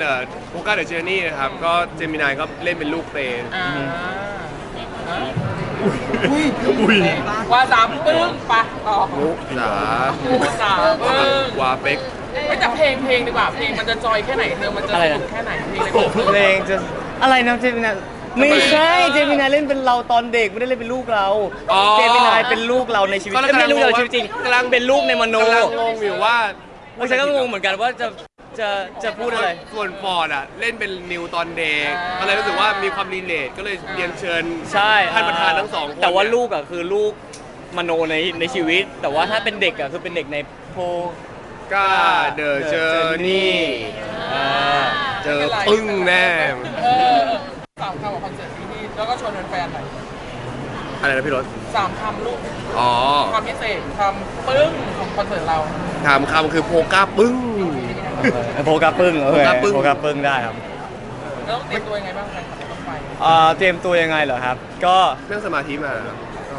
Speaker 2: โฟกัสเดอะเจอร์นี่นะครับ ก็เจมินายก็เล่นเป็นลูกเต
Speaker 4: อ่า
Speaker 5: อุ้ย
Speaker 4: ว่าสามปึ้งไปต่อ
Speaker 2: มุสา
Speaker 4: ว่าสามปึ้ง
Speaker 2: วาเป็ก
Speaker 4: ไม่แต่เพลงเพลงดีกว่าเพลงมันจะจอยแค่ไหนเธอมันจะ
Speaker 1: อะไร
Speaker 4: ส
Speaker 1: นะ
Speaker 4: นุกแค่ไหนเพลงในคอนเสิร์ต
Speaker 1: เพลงจะอะไรนะเจมินาไม่ใช่เจมินาเล่นเป็นเราตอนเด็กไม่ได้เล่นเป็นลูกเรา
Speaker 2: อ๋อ
Speaker 1: เจมินายเป็นลูกเราในชีวิต
Speaker 2: ก็
Speaker 1: ไม่ใช่ลูกเราในชีวิตจริง
Speaker 2: กำลัง
Speaker 1: เป็นลูกในมโน
Speaker 2: กำลังงงอยู่ว่า
Speaker 1: เออฉันก็งงเหมือนกันว่าจะจะจะพูดอะไร
Speaker 2: ส่วนฟอร์ดอะ เล่นเป็นนิวตอนเด็กก็เลยรู้สึกว่ามีความรีเลทก็เลยเรียนเชิญ
Speaker 1: ใช่
Speaker 2: ท่านประธานทั้งสองคน
Speaker 1: แต่ว่า
Speaker 2: เนี่ย
Speaker 1: ลูกอะคือลูกมโนในในชีวิต แต่ว่าถ้าเป็นเด็กอะคือเป็นเด็กในโพ
Speaker 2: ก็เดอะเจอร์นี่
Speaker 1: อ่า
Speaker 2: เจอปึ้งแน่
Speaker 4: เออสามคำของคอนเสิร์ตที่นี่แล้วก็ชวนแฟนๆหน่อย
Speaker 2: อะไรนะพี่รถ
Speaker 4: สามคำลูก
Speaker 2: อ๋อ
Speaker 4: ความพิเศษคำปึ้งของคอนเสิร์ตเรา
Speaker 2: ถามคำคือโพก้าปึ้ง
Speaker 1: โพกาปึ้งโอเค
Speaker 2: โพกาปึ้ง
Speaker 1: โพกาปึ้งได้ครับ
Speaker 4: แล้วต้องเตรียมตัวยังไงบ้างแฟนคลับต้องไป
Speaker 1: อ่าเตรียมตัวยังไงเหรอครับ ก็
Speaker 2: นั่งสมาธิมา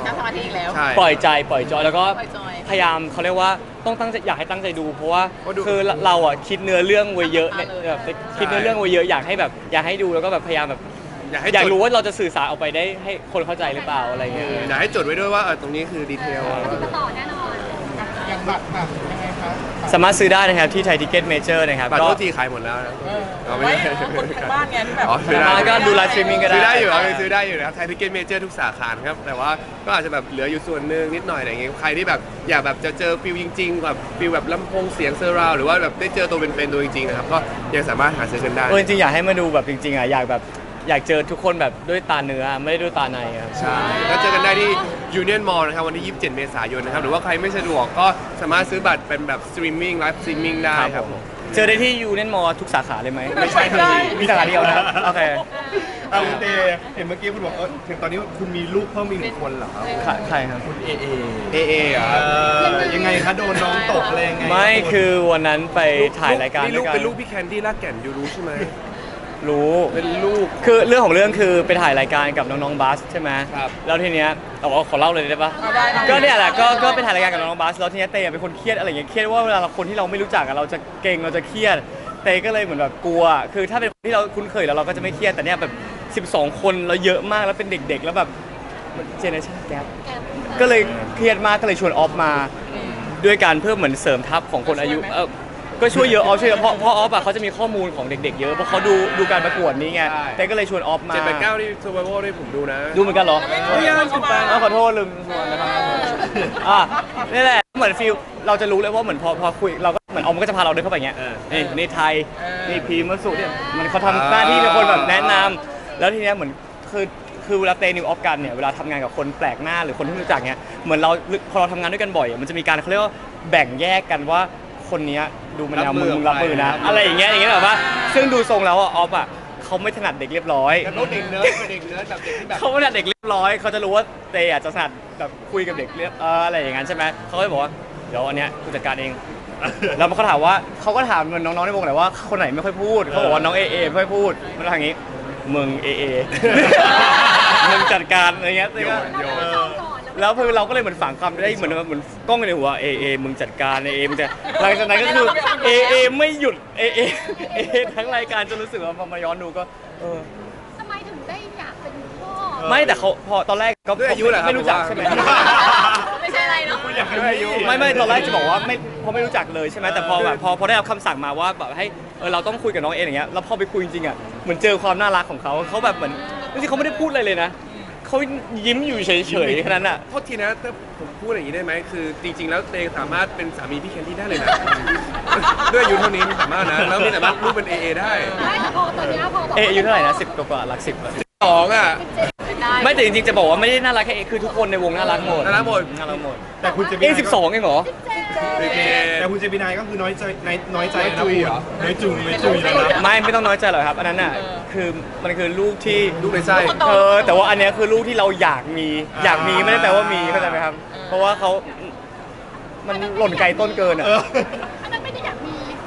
Speaker 3: นั่งสมาธิอีกแล้ว
Speaker 2: ใช่
Speaker 1: ปล่อยใจปล่อยจอยแล้วก็
Speaker 3: ปล่อยจอย
Speaker 1: พยายามเขาเรียกว่า ต้องตั้งใจอยากให้ตั้งใจดู เพราะว่า
Speaker 2: เพราะดู
Speaker 1: คือเราอะคิดเนื้อเรื่องไว้เยอะเนี่ย
Speaker 3: เลย
Speaker 1: แบบคิดเนื้อเรื่องไว้เยอะอยากให้แบบอยากให้ดูแล้วก็แบบพยายามแบบ
Speaker 2: อยากให้
Speaker 1: อยาก
Speaker 2: จด
Speaker 1: รู้ว่าเราจะสื่อสารออกไปได้ให้คนเข้าใจหรือเปล่าอะไรเงี้ย
Speaker 2: อยากให้จดไว้ด้วยว่าเออตรงนี้คือดีเทล
Speaker 3: จะต่อแน่นอน
Speaker 4: อย่างบัตรบัตรยังไงคะ
Speaker 1: สามารถซื้อได้นะครับที่ไทยทิเก็ตเมเจอร์นะครับ
Speaker 2: บัตร
Speaker 1: ก็
Speaker 2: โทษทีขายหมดแล้วนะ
Speaker 4: เออ
Speaker 2: เอาไม่
Speaker 4: ไม่
Speaker 2: ได้
Speaker 4: คนทางบ้านไงที่แบบ
Speaker 2: อ๋อซื้อได้
Speaker 1: สามารถก็ดูไลฟ์สตรีมมิ่งก็ได้
Speaker 2: ซื้อได้อยู่ครับยังซื้อได้อยู่นะครับไทยทิเก็ตเมเจอร์ทุกสาขาครับแต่ว่าก็อาจจะแบบเหลืออยู่ส่วนหนึ่งนิดหน่อยอะไรอย่างเงี้ยใครที่แบบอยากแบบจะเจอฟิลจริงๆแบบฟิลแบบลำโพงเสียงเซอร์ราวหรือว่าแบบได้เจอตัวเป็นๆตัวจริงๆนะครับก็ยังสามารถหาซื้อกันได้
Speaker 1: เออจริงๆอยากให้มาดูแบบจริงๆอะอยากแบบอยากเจอทุกคนแบบด้วยตาเนื้อไม่ได้ด้วยตาในครับ
Speaker 2: ใช่ก็เจอกันได้ที่ Union Mall นะครับวันที่ 27 เมษายนนะครับ หรือว่าใครไม่สะดวกก็สามารถซื้อบัตรเป็นแบบสตรีมมิ่งไลฟ์สตรีมมิ่งได้ครับผม
Speaker 1: เจอได้ที่ยูเน m นมอทุกสาขาเลยไหม
Speaker 2: ไม่ใช่ครับ
Speaker 1: มีสาขาเดียวนะโอเค
Speaker 5: เอาคุณเตเห็นเมื่อกี้คุณบอกเออถึงตอนนี้คุณมีลูกเพิ่มอีกหนึ่งคนเหรอครับ
Speaker 1: ใครใครครับ
Speaker 5: คุณเอเอ
Speaker 2: เอเออะ
Speaker 5: เออยังไงคะโดนน้องตกอะไรยังไง
Speaker 1: ไม่คือวันนั้นไปถ่ายรายการ
Speaker 2: นี่ลูก
Speaker 1: ด้วย
Speaker 2: เป็นลูกพี่แคนดี้ลากแก่นอยู่รู้ใช่ไหม
Speaker 1: รู้
Speaker 2: เป็นลูก
Speaker 1: คือเรื่องของเรื่องคือไปถ่ายรายการกับน้องๆบัสใช่ไหม
Speaker 2: ครับ
Speaker 1: แล้วทีเนี้ยเอาเอาขอเล่าเลยได้ปะ
Speaker 4: เอาได้ได้
Speaker 1: ก็เนี่ยแหละก็ก็ไปถ่ายรายการกับน้องๆบัสแล้วทีเนี้ยเตยเป็นคนเครียดอะไรอย่างเงี้ยเครียดว่าเวลาเราคนที่เราไม่รู้จักอะเราจะเก่งเราจะเครียดเตยก็เลยเหมือนแบบกลัว คือถ้าเป็นคนที่เราคุ้นเคยแล้วเราก็จะไม่เครียดแต่เนี่ยแบบ 12 คนแล้วเยอะมากแล้วเป็นเด็ก ๆ แล้วแบบเจเนอเรชั่นแกปก็เลยเครียดมากก็เลยชวนออฟมาด้วยการเพื่อเหมือนเสริมทัพของคนอายุเออ ก็ช่วยเยอะออฟช่วยเยอะเพราะเพราะออฟอะเขาจะมีข้อมูลของเด็ก ๆ เยอะเพราะเขาดูดูการประกวดนี้ไง
Speaker 2: ใช่
Speaker 1: แต่ก็เลยชวนออฟมา
Speaker 2: เจ็ดแปดเก้านี่ซูเปอร์โบว์นี่ผมดูนะ
Speaker 1: ดูเหมือนกันเหรอ
Speaker 4: ไม่ยังเข้ามา
Speaker 1: อ้าวขอโทษลืมชวนนะครับอะนี่แหละ เหมือนฟิลเราจะรู้เลยว่าเหมือนพอพอคุยเราก็เหมือนออมก็จะพาเราเดินเข้าไปอย่างเงี้ย
Speaker 2: เออ
Speaker 1: นี่นี่ไทย
Speaker 4: เออ
Speaker 1: นี่พีมสุเนี่ยมันเขาทำหน้าที่เป็นคนแบบแนะนำแล้วทีเนี้ยเหมือนคือคือเวลาเตนิวออฟกันเนี่ยเวลาทำงานกับคนแปลกหน้าหรือคนที่ไม่รู้จักเนี่ยเหมือนเราพอเราทำงานด้วยกันบ่อยอะมันจะมีการเขาเรียกว่าแบ่งแยกกันว่าคนเนี้ย ดูมันแนวมึงมึงรับมือนะอะไรอย่างเงี้ยอย่างเงี้ยแบบว่า ซึ่งดูทรงแล้วอะออฟอะเขาไม่ถนัดเด็กเรียบร้อย
Speaker 2: แต่รถเด็กเนิร์ดเป็นเด็กเนิร์ดแบบเด็กที่แบบ
Speaker 1: เขาไม่ใช่เด็กเรียบร้อย เขาจะรู้ว่าเตอาจจะถนัดแบบคุยกับเด็กเรียบเอออะไรอย่างนั้นใช่ไหมเขาก็เลยบอกว่าเดี๋ยวอันเนี้ยกูจัดการเอง แล้วเขาถามว่าเขาก็ถามเหมือนน้องๆในวงแหละว่าคนไหนไม่ค่อยพูดเขาบอกว่าน้องเอเอไม่ค่อยพูดมันทางนี้มึงเอเอ มึงจัดการอะไรเงี้ย
Speaker 2: โยนโยน
Speaker 1: เออ แล้วคือเราก็เลยเหมือนฝังคำได้เหมือนเหมือนกล้องในหัวเอเอมึงจัดการเอเอมึงจะหลังจากนั้นก็คือเอเอไม่หยุดเอเอเอทั้งรายการจนรู้สึกว่าพอมาย้อนดูก็เออ
Speaker 3: ทำไมถึงได้อยากเป็นพ่อ
Speaker 1: ไม่แต่เขาพอตอนแรกก็
Speaker 2: ด้วยอายุเหรอครับ
Speaker 1: ไม่รู้จัก
Speaker 2: ผมว่า
Speaker 1: ใช่ไหม
Speaker 3: ไม่ใช่อะไรเนาะ
Speaker 5: อยากให้
Speaker 2: ด้วยอายุ
Speaker 1: ไม่ไม่ตอนแรกจะบอกว่าไม่พอไม่รู้จักเลยใช่ไหมแต่พอแบบพอพอได้รับคำสั่งมาว่าแบบให้เออเราต้องคุยกับน้องเออย่างเงี้ยแล้วพอไปคุยจริงๆอะเหมือนเจอความน่ารักของเขาเขาแบบเหมือนจริงๆเขาไม่ได้พูดอะไรเลยนะ เขายิ้มอยู่เฉยๆแค่นั้นอะ
Speaker 2: โทษทีนะถ้าผมพูดอย่างนี้ได้ไหมคือ จริง ๆ แล้วเตสามารถเป็นสามีพี่เคนที่ได้เลยนะ ด้วยอายุเท่านี้มีสามารถนะ แล้วมีสามารถรูปเป็นเอเอได้
Speaker 3: ไม่แต่พอตอนเนี้ยพอบอก
Speaker 1: เออายุเท่าไหร่นะสิบกว่าๆหลักสิบอะ
Speaker 2: สองอะ
Speaker 3: ได้
Speaker 1: ไม่แต่จริงๆจะบอกว่าไม่ได้น่ารักแค่เอคือทุกคนในวงน่ารักหมด
Speaker 2: น่ารักหมด
Speaker 1: น่ารักหมด
Speaker 5: แต่คุณเจมิ
Speaker 1: เอ
Speaker 5: นา
Speaker 1: สิบสองเองเหรอ
Speaker 2: โอเค
Speaker 5: แต่คุณเจมินายก็คือน้อยใจน้อยน้อยใจนะ
Speaker 2: น้อยจุย
Speaker 5: คุณ
Speaker 2: เหรอ
Speaker 5: น้อยจุยน้อยจุยแล้วนะ
Speaker 1: ไม่ไม่ต้องน้อยใจหรอกครับ อันนั้นอะคือมันคือลูกที่
Speaker 2: ลูกในไส้
Speaker 1: เออแต่ว่าอันเนี้ยคือลูกที่เราอยากมีอยากมีไม่ได้แปลว่ามีเข้าใจไหมครับ เพราะว่าเขามันหล่นไกลต้นเกินอะ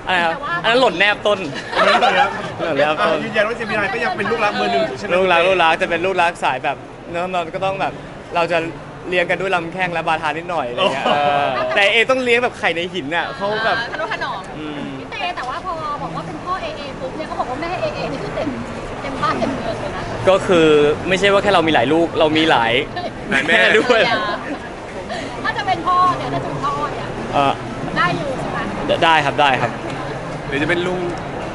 Speaker 5: อะ
Speaker 1: ไรครับ
Speaker 3: แต่ว่า
Speaker 1: อันนั้นหล่นแนบต้น
Speaker 5: ไม่เป็นไรครับ
Speaker 1: หล่นแนบ
Speaker 5: อะ
Speaker 1: ต้น
Speaker 5: ยืนยันว่าเจมินายก็ยังเป็นลูกรักเบอร์หนึ่งใช่ไหม
Speaker 1: ลูกรักลูกรักจะเป็นลูกรักสายแบบเนื้อะมันก็ต้องแบบ เราจะเลี้ยงกันด้วยลำแข้งและบาทานิดหน่อยอะไรเงี้ยเออแต่เอต้องเลี้ยงแบบไข่ในหินอะเขาแบบ
Speaker 3: ทะนุถนอม
Speaker 1: อืม
Speaker 3: พี่เตแต่ว่าพอบอกว่าเป็นพ่อเอเอปุ๊บเนี่ยเขาบอกว่าแม่เอเอนี่คือเต็มเต็มบ้านเต็มเมืองเลยนะ
Speaker 1: ก็คือไม่ใช่ว่าแค่เรามีหลายลูกเรามีหลาย
Speaker 2: หลายแม่
Speaker 1: ด้วย
Speaker 3: ถ้าจะเป็นพ่อเนี่ยถ้าจะเป็นพ่อเนี่ย
Speaker 1: เออ
Speaker 3: ได้อยู่ใช่ ไหม
Speaker 1: ได้ครับได้ครับ
Speaker 2: หรือจะเป็นลุง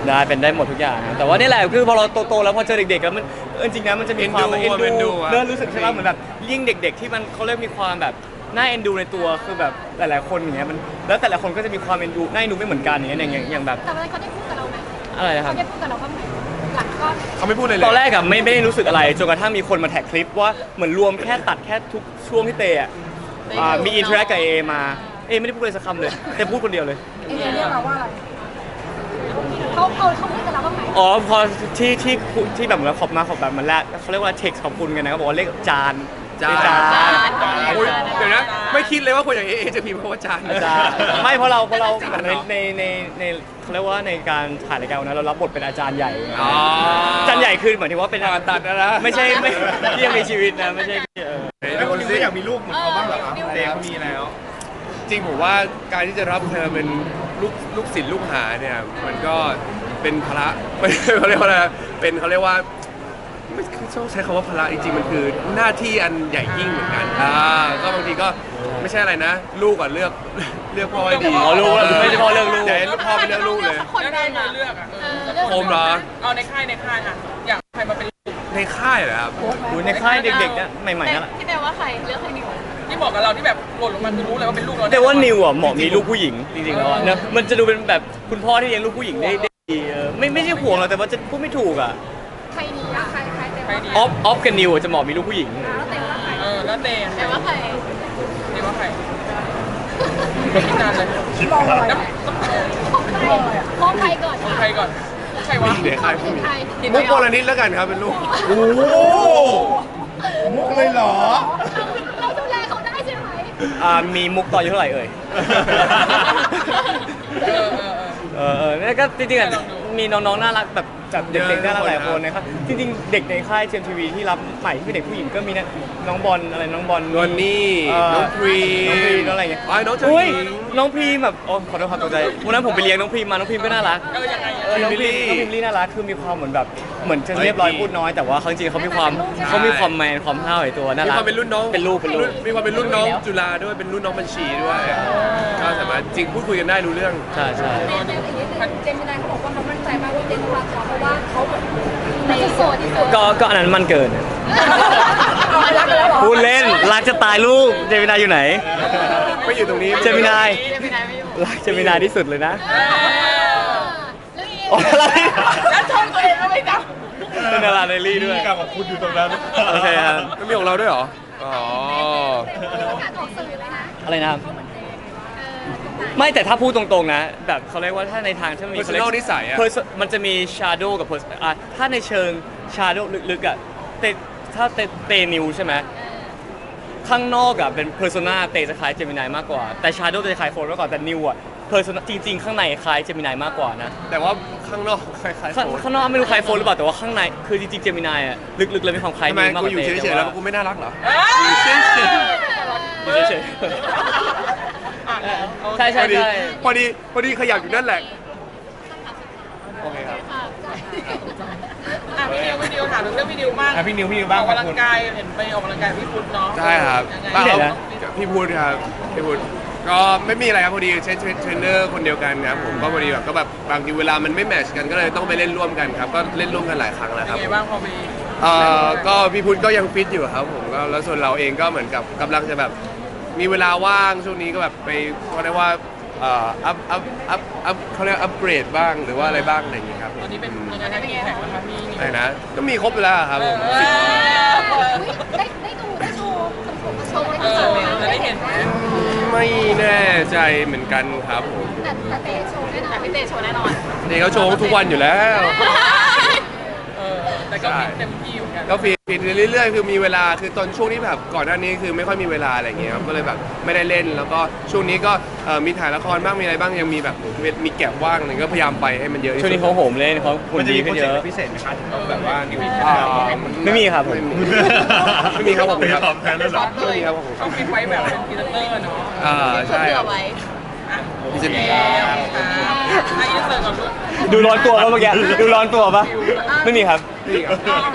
Speaker 1: ได้เป็นได้หมดทุกอย่างนะแต่ว่านี่แหละคือพอเราโตๆแล้วพอเจอเด็กๆแล้วมันเออจริงๆนะมันจะมีความ
Speaker 2: เอ็นดู
Speaker 1: เอ็น
Speaker 2: เอ็นดู
Speaker 1: ดู
Speaker 2: อะ
Speaker 1: เริ่มรู้สึกใช่ไหมเหมือนแบบยิ่งเด็ก ๆ ที่มันเขาเริ่มมีความแบบน่าเอ็นดูในตัวคือแบบหลายๆคนอย่างเงี้ยมันแล้วแต่ละคนก็จะมีความเอ็นดูน่าเอ็นดูไม่เหมือนกันอย่างเงี้ยอย่างอย่างอย่างแบบ
Speaker 3: แต่วันนั้นเขาได้พูดกับเราไหม
Speaker 1: อะไรนะค
Speaker 3: เขา
Speaker 1: รับ
Speaker 3: ได้พูดกับเราบ้างไหมหลังก็
Speaker 2: เขาไม่พูดเลยเลย
Speaker 1: ตอนแรกอะไม่ไม่ได้รู้สึกอะไรจนกระทั่งมีคนมาแท็กคลิปว่าเหมือนรวมแค่ตัดแค่ทุกช่วงที่เตะอะอ่ามีอินเทอร์แอคกับเอมาเอไม่ได้พูดเลยสักคำเลยแต่พูดคนเดียวเลย
Speaker 3: เอเอเรียกเราว่าอะไรเขาเขาเขาพูดกับเราบ้างไหม
Speaker 1: อ๋อพอที่ที่ที่แบบเหมือนขอบมาขอบแบบเหมันแรกเขาเรียกว่าเท็กขอบคุณกันนะเขาบอกว่าเรียกจาน
Speaker 2: จาน
Speaker 1: เรียกจาน
Speaker 2: โอ้ยเดี๋ยวนะไม่คิดเลยว่าคนอย่างเอเอจะพิมพ์คำว่าจาน
Speaker 1: อาจารย์ไม่เพราะเราเพราะเราในในในในเขาเรียกว่าในการถ่ายรายการวันนั้นเรารับบทเป็นอาจารย์ใหญ่
Speaker 2: อ๋อ
Speaker 1: อาจารย์ใหญ่คือหมายถึงว่าเป็น
Speaker 2: ผ่าตัดนะนะ
Speaker 1: ไม่ใช่ไม่ที่ยังมีชีวิตนะไม่ใช่เออ
Speaker 5: แล้วคุณนิวก็อยากมีลูกเหมือนเขาบ้างเหรอครับเด็กเขามีแล้ว
Speaker 2: จริงผมว่าการที่จะรับเธอเป็นลูกลูกศิษย์ลูกหาเนี่ยมันก็เป็นภาระไม่เขาเรียกว่าอะไรเป็นเขาเรียกว่าไม่คือต้องใช้คำว่าภาระจริงๆมันคือหน้าที่อันใหญ่ยิ่งเหมือนกันอ่าก็บางทีก็ไม่ใช่อะไรนะ ลูกอะเลือกเลือกพ่อให้ดี
Speaker 1: อ๋อลูกไม่ใช่พ่อเลือกลูก
Speaker 2: อย่าให้ลูกพ่อไปเลือกลูกเลย
Speaker 3: คน
Speaker 4: แล้ว
Speaker 3: เดิ
Speaker 4: ได้
Speaker 3: น
Speaker 4: เล
Speaker 3: อะ
Speaker 4: ยเลือกอะเออ
Speaker 3: เออ
Speaker 2: ผมเหรอ
Speaker 4: เอาในค่ายในค่ายอะอยากใครมาเป็นลูก
Speaker 2: ในค่ายเหรอครับ
Speaker 1: อยู่ในค่ายเด็กๆเนี่ยใหม่ๆนั่นแหละ
Speaker 3: ที่แปลว่าใครเลือกให้นิว
Speaker 4: ที่บอกกับเราที่แบบหล่นลงมาคือรู้เลยว่าเป็นลูกเรา
Speaker 1: แต่ว่านิวอะเหมาะมีลูกผู้หญิงจริงๆแล้วอะเนอะมันจะดูเป็นแบบคุณพ่อที่เลี้ยงลูกผู้หญิงได้ได้ดีเออไม่ไม่ใช่ห่วงหรอกแต่ว่าจะพูดไม่ถูกอะ
Speaker 3: ใครดีอะใครใครแต่
Speaker 4: ใคร
Speaker 3: ว่า
Speaker 4: ดี
Speaker 1: ออฟออฟกับนิวอะจะเหมาะมีลูกผู้หญิง
Speaker 3: แล้วแต่ว่าใคร
Speaker 4: เออแล้วเตะ
Speaker 3: แต่ว่าใคร
Speaker 4: เตะว่าใครคิดนานเลย
Speaker 3: มองใครก่อน
Speaker 4: ใครก่อนใครวะ
Speaker 2: เดี๋ยวค่ายผู้
Speaker 3: ใคร
Speaker 2: มุกโบราณิตแล้วกันครับเป็นลูก
Speaker 5: โอ้โหมุกเลยเหรอ
Speaker 1: อ่ามีมุกตอนอายุเท่าไหร่เอ่ย
Speaker 4: เออเออเออ
Speaker 1: เออเออนี่ก็จริงๆอะ มีน้องๆน่ารักแบบแบบเด็กๆน่ารักหลายคนนะครับจริงๆเด็กในค่ายเจมทีวีที่รับใหม่ที่เป็นเด็กผู้หญิงก็มีนะน้องบอลอะไรน้องบอล
Speaker 2: นวลนี่
Speaker 1: เอ่อ
Speaker 2: น้องพรี
Speaker 1: น้องพรีน้องอะไรเงี้ย
Speaker 2: อ๋อน้องเจ้า
Speaker 1: อุ้ย
Speaker 2: หญิง
Speaker 1: น้องพรีมแบบโอ้ขอโทษครับตกใจวันนั้นผมไปเลี้ยงน้องพรีมมาน้องพรีมก็น่ารัก
Speaker 4: เออยังไง
Speaker 1: เออน้องพรีม
Speaker 2: พิมลี่
Speaker 1: น้องพิมลี่น่ารักคือมีความเหมือนแบบเหมือนจะ
Speaker 2: เฮ้ย
Speaker 1: เรียบร้อย
Speaker 2: ดี
Speaker 1: พูดน้อยแต่ว่าเขาจริงๆเขามีความเขามีความแมนความห้าวในตัวน่า
Speaker 2: มี
Speaker 1: รัก
Speaker 2: ความเป็นรุ่นน้อง
Speaker 1: เป็นลูกเป็นลูก
Speaker 2: มีความเป็นรุ่นน้องจุฬาด้วยเป็นรุ่นน้องบัญชีด้วยก็สามารถจริงพูดคุยกันได้รู้เรื่อง
Speaker 1: ใช่ใช่
Speaker 3: เจมส์อย่างนี้เจมส์นายเขาบอกว่าเขามั่นใจ มากว่าเจมส์รักเขาเพราะว่าเขาแบบในโสดที่สุด
Speaker 1: ก็ก็อันนั้นมันเกิน
Speaker 3: เอารักกันแล้วเหรอ
Speaker 1: พูดเล่นรักจะตายลูกเจมินายอยู่ไหน
Speaker 2: ไม่อยู่ตรงนี้
Speaker 1: เจมินาย
Speaker 4: เจมินายไม่อยู่
Speaker 1: รักเจมินายที่สุดเลยนะ
Speaker 3: แล้วนี่
Speaker 1: โอ้อะไร
Speaker 4: แล้วชมตัวเองแล้วไม่จ
Speaker 1: เป็นดาราในลี่ด้วย
Speaker 5: กรรมของคุณอยู่ตรงนั้น
Speaker 1: โอเคครับ
Speaker 2: ไม่มีของเราด้วยเหรออ๋อ
Speaker 3: ประกาศออกสื่อเลยนะ
Speaker 1: อะไรนะครับ
Speaker 3: เออตรง ไหน
Speaker 1: ไม่แต่ถ้าพูดตรงๆนะ แบบเขาเรียกว่าถ้าในทางที่มันมี
Speaker 2: Personal นิสัยอะ
Speaker 1: Perso- มันจะมี shadow กับ pers- อะถ้าในเชิง shadow ลึกๆอะเตถ้าเตเตนิวใช่ไหมข้างนอกอะเป็น persona เตจะคล้ายเจมินายมากกว่า แต่ shadow จะคล้ายโฟนมากกว่าแต่นิวอะ persona จริงๆ ข้างในคล้ายเจมินายมากกว่านะ
Speaker 2: แต่ว่าข้างนอกคล้ายๆ
Speaker 1: ข้าง
Speaker 2: โฟน
Speaker 1: ข้างนอกไม่รู้คล้ายโฟนหรือเปล่าแต่ว่าข้างในคือจริงๆเจมินายอะลึกๆเลยมีความคล้าย
Speaker 2: ทำไม
Speaker 1: นิวมาก
Speaker 2: กู
Speaker 1: กว่า
Speaker 2: อยู่
Speaker 1: เต
Speaker 2: เฉยๆ
Speaker 1: แต่
Speaker 2: แล้ว
Speaker 1: ว่า
Speaker 2: กูไม่น่ารักเหรอำอยู่เฉย
Speaker 1: อยู่เฉยๆ ใช่ใช่
Speaker 2: พอดี
Speaker 1: ใช่
Speaker 2: พอดีพอดีขยับอยู่นั่นแหละโอเคครับ
Speaker 4: อะพี่นิวพี่นิวถามถึงเรื่องพี่นิวมาก
Speaker 5: อะพี่นิวพี่นิวบ้าง
Speaker 4: ออก
Speaker 5: ครับ
Speaker 4: กำลัง
Speaker 5: คุณ
Speaker 4: กายเห็นไปออกกำลังกายกับพี่พุทธเนาะ
Speaker 2: ใช่ครับ
Speaker 4: ยังไง
Speaker 2: บ้า
Speaker 1: ที่ไหน
Speaker 2: เขา
Speaker 1: นะ
Speaker 2: พี่พูดครับพี่พูดก็ไม่มีอะไรครับพอดีใช้เทรนเนอร์คนเดียวกันครับผมก็พอดีแบบก็แบบบางทีเวลามันไม่แมทช์กันก็เลยต้องไปเล่นร่วมกันครับก็เล่นร่วมกันหลายครั้งแล้วค
Speaker 4: ยั
Speaker 2: รับ
Speaker 4: งไงบ้างพอไป
Speaker 2: เอ่อก็พี่พุทธก็ยังฟิตอยู่ครับผมก็แล้วส่วนเราเองก็เหมือนกับกำลังจะแบบ มีเวลาว่างช่วงนี้ก็แบบไปเขาเรียกว่าเอ่ออัพอัพอัพอัพเขาเรียกอัพเกรดบ้างหรือว่าอะไรบ้างอะไรอย่างงี้ครับ
Speaker 4: ตอนนี้เป็นยังไงคะพี่แข่งแล้วคะพี่นิว
Speaker 2: ไอ้นะก็มีครบไปแล้วครับผม
Speaker 4: เออ
Speaker 3: ได้ได้ดูได้ดูโชว์
Speaker 4: เอ
Speaker 3: ได้ดู
Speaker 4: อจะได้เห็นไหม
Speaker 2: ไม่แน่ใจเหมือนกันครับผม
Speaker 3: แต่แต่เตะโชว์แน่นอนพี่เตะโชว์แน่นอน
Speaker 2: เด็กเขาโชว์ทุกวันอยู่แล้ว
Speaker 4: เออ แต่ก็ฟิตเต็มที่เหมือนกัน
Speaker 2: ก็ฟีดฟีดเรื่อยๆ คือมีเวลาคือตอนช่วงที่แบบก่อนหน้านี้คือไม่ค่อยมีเวลาอะไรอย่างเงี้ยครับก็เลยแบบไม่ได้เล่นแล้วก็ช่วงนี้ก็เอ่อมีถ่ายละครบ้างมีอะไรบ้างยังมีแบบมีแก็บว่างอะไรก็พยายามไปให้มันเยอะที่
Speaker 1: ช่วง
Speaker 2: สุ
Speaker 1: นี้
Speaker 2: ด
Speaker 1: เขาโหมเล่นเขาหุ่
Speaker 5: มันนจะ
Speaker 1: ดี
Speaker 5: มีโป
Speaker 1: ขึ้
Speaker 5: ร
Speaker 1: น
Speaker 5: เจ
Speaker 1: เย
Speaker 5: ก
Speaker 1: อะ
Speaker 5: ต์พิเศษไหมคะที่ต้องแบบว่านิว
Speaker 2: อ่า
Speaker 1: ไม่มีครับผม
Speaker 2: ไม่มีครับผม
Speaker 5: ไม่
Speaker 2: ครับ
Speaker 5: ตอบแทนแล้วเหรอ
Speaker 2: ไม่มีครับผม
Speaker 4: ต้องฟิตไว้แบบเป็นพรีเซนเตอร์เนาะ
Speaker 2: อ่าใช่ครับ
Speaker 4: อะ
Speaker 2: พิเศษ
Speaker 4: ครับอะอินเสิร์ตก่อนลูก
Speaker 1: ดูร้อนตัวปะเมื่อกี้ดูร้อนตัวปะไม่มีครับ
Speaker 2: นี่ครับ